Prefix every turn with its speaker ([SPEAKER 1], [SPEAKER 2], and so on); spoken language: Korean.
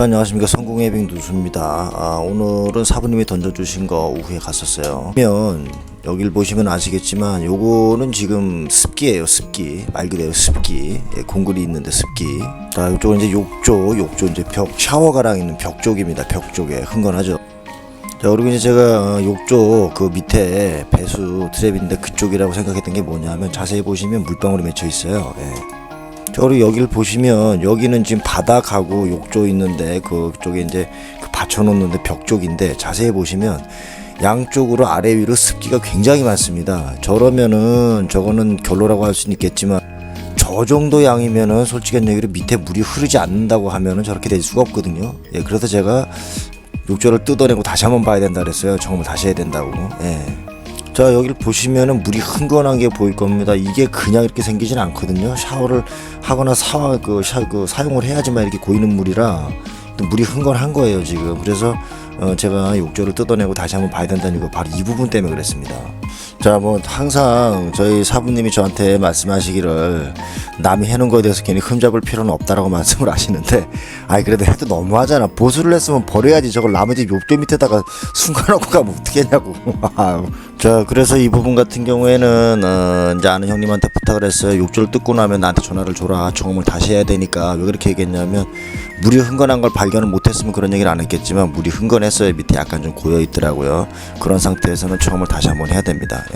[SPEAKER 1] 자, 안녕하십니까. 성공예빙 누수입니다. 아, 오늘은 사부님이 던져주신 거 오후에 갔었어요. 그러면 여길 보시면 아시겠지만 요거는 지금 습기예요 습기 말 그대로 습기 예, 공글이 있는데 습기 자 이쪽은 이제 욕조 욕조 이제 벽 샤워가랑 있는 벽 쪽입니다 벽 쪽에 흥건하죠 자 그리고 이제 제가 어, 욕조 그 밑에 배수 트랩인데 그쪽이라고 생각했던 게 뭐냐면 자세히 보시면 물방울이 맺혀 있어요 예. 자, 그리고 여기를 보시면 여기는 지금 바닥하고 욕조 있는데 그쪽에 이제 그 받쳐놓는데 벽 쪽인데 자세히 보시면 양쪽으로 아래 위로 습기가 굉장히 많습니다. 저러면은 저거는 결로라고 할 수는 있겠지만 저 정도 양이면은 솔직한 얘기로 밑에 물이 흐르지 않는다고 하면은 저렇게 될 수가 없거든요. 예, 그래서 제가 욕조를 뜯어내고 다시 한번 봐야 된다 그랬어요. 점검을 다시 해야 된다고. 예. 자 여기를 보시면은 물이 흥건한 게 보일 겁니다. 이게 그냥 이렇게 생기진 않거든요. 샤워를 하거나 사, 그, 샤, 그 사용을 해야지만 이렇게 고이는 물이라 또 물이 흥건한 거예요 지금. 그래서 어, 제가 욕조를 뜯어내고 다시 한번 봐야 된다는 이거 바로 이 부분 때문에 그랬습니다. 자, 뭐 항상 저희 사부님이 저한테 말씀하시기를 남이 해놓은 거에 대해서 괜히 흠잡을 필요는 없다라고 말씀을 하시는데, 아이 그래도 해도 너무하잖아. 보수를 했으면 버려야지. 저걸 집 욕조 밑에다가 숨겨놓고 가면 어떻겠냐고. 자, 그래서 이 부분 같은 경우에는 어, 이제 아는 형님한테 부탁을 했어요. 욕조를 뜯고 나면 나한테 전화를 줘라. 점검을 다시 해야 되니까 왜 그렇게 얘기했냐면 물이 흥건한 걸 발견을 못했으면 그런 얘기를 안 했겠지만 물이 흥건했어요. 밑에 약간 좀 고여 있더라고요. 그런 상태에서는 점검을 다시 한번 해야 됩니다.